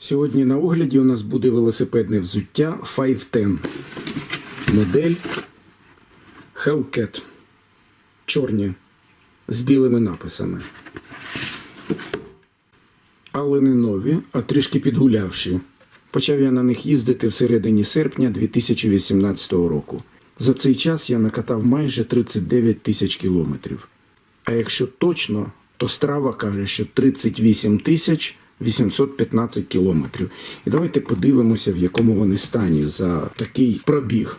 Сьогодні на огляді у нас буде велосипедне взуття 510. Модель Hellcat. Чорні з білими написами. Але не нові, а трішки підгулявші. Почав я на них їздити всередині серпня 2018 року. За цей час я накатав майже 39 тисяч кілометрів. А якщо точно, то страва каже, що 38 тисяч 815 кілометрів. І давайте подивимося, в якому вони стані за такий пробіг.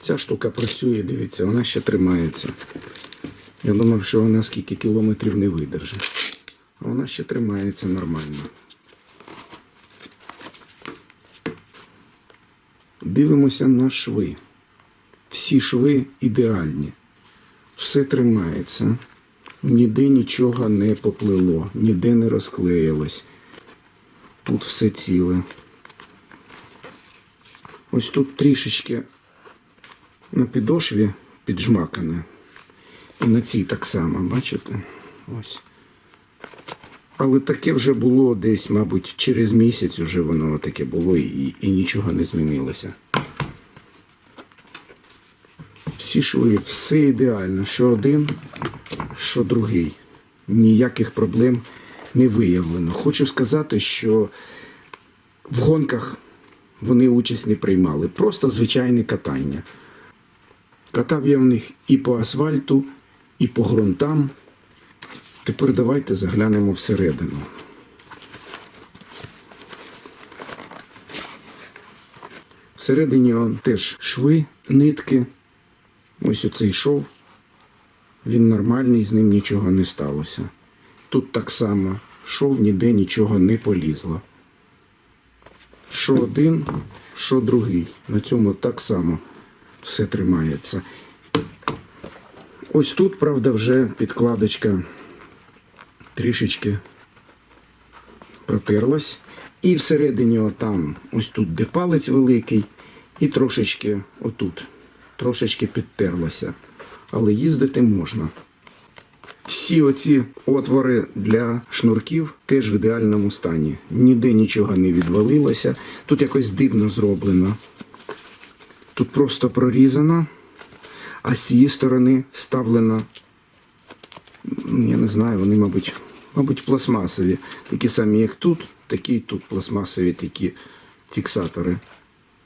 Ця штука працює, дивіться, вона ще тримається. Я думав, що вона скільки кілометрів не видержить. А вона ще тримається нормально. Дивимося на шви. Всі шви ідеальні. Все тримається. Ніде нічого не поплило, ніде не розклеїлось. Тут все ціле. Ось тут трішечки на підошві піджмакане. І на цій так само, бачите? Ось. Але таке вже було десь, мабуть, через місяць уже воно таке було і, і нічого не змінилося. Всі шви, все ідеально, що один, що другий. Ніяких проблем не виявлено. Хочу сказати, що в гонках вони участь не приймали. Просто звичайне катання. Катав я в них і по асфальту, і по ґрунтам. Тепер давайте заглянемо всередину. Всередині теж шви, нитки. Ось оцей шов. Він нормальний, з ним нічого не сталося. Тут так само шов, ніде нічого не полізло. Що один, що другий. На цьому так само все тримається. Ось тут, правда, вже підкладочка трішечки протерлась. І всередині отам, ось тут, де палець великий, і трошечки отут, трошечки підтерлася. Але їздити можна. Всі оці отвори для шнурків теж в ідеальному стані. Ніде нічого не відвалилося. Тут якось дивно зроблено. Тут просто прорізано, а з цієї сторони вставлено, я не знаю, вони, мабуть, мабуть, пластмасові. Такі самі, як тут, такі тут пластмасові такі фіксатори.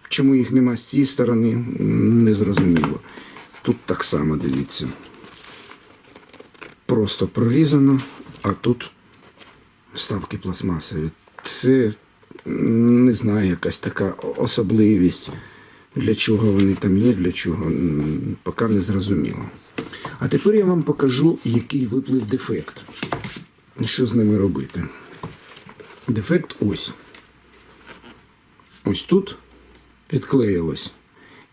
Чому їх нема з цієї сторони, не зрозуміло. Тут так само дивіться. Просто прорізано, а тут вставки пластмасові. Це не знаю, якась така особливість. Для чого вони там є, для чого, поки не зрозуміло. А тепер я вам покажу, який виплив дефект. Що з ними робити? Дефект ось. Ось тут відклеїлось.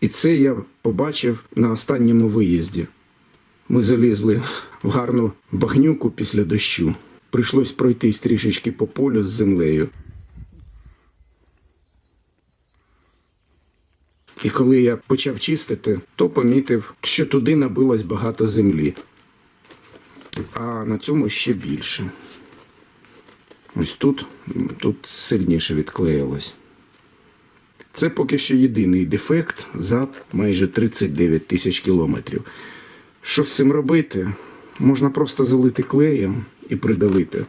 І це я побачив на останньому виїзді. Ми залізли в гарну багнюку після дощу. Прийшлось пройтись трішечки по полю з землею. І коли я почав чистити, то помітив, що туди набилось багато землі. А на цьому ще більше. Ось тут, тут сильніше відклеїлось. Це поки що єдиний дефект за майже 39 тисяч кілометрів. Що з цим робити? Можна просто залити клеєм і придавити.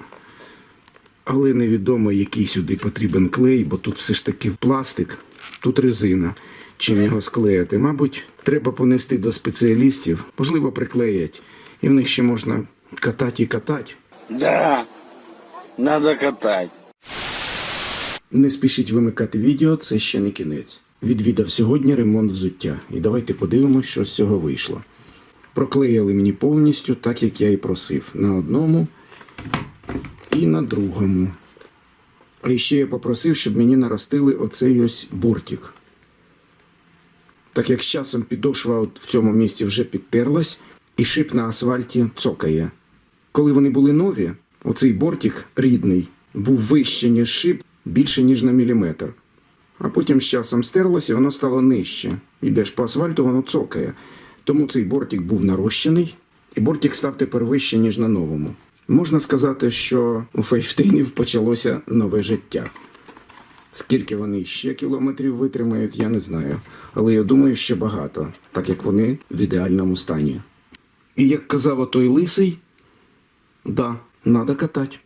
Але невідомо, який сюди потрібен клей, бо тут все ж таки пластик, тут резина. Чим його склеїти? Мабуть, треба понести до спеціалістів, можливо, приклеять. І в них ще можна катати і катати. Да, надо катать. Не спішіть вимикати відео, це ще не кінець. Відвідав сьогодні ремонт взуття. І давайте подивимося, що з цього вийшло. Проклеїли мені повністю, так як я і просив. На одному і на другому. А ще я попросив, щоб мені наростили оцей ось бортик. Так як з часом підошва от в цьому місці вже підтерлась, і шип на асфальті цокає. Коли вони були нові, оцей бортик рідний був вище, ніж шип, більше, ніж на міліметр. А потім з часом стерлося, і воно стало нижче. Йдеш по асфальту, воно цокає. Тому цей бортик був нарощений, і бортик став тепер вище, ніж на новому. Можна сказати, що у фейфтейнів почалося нове життя. Скільки вони ще кілометрів витримають, я не знаю. Але я думаю, ще багато, так як вони в ідеальному стані. І як казав отой лисий, да, надо катать.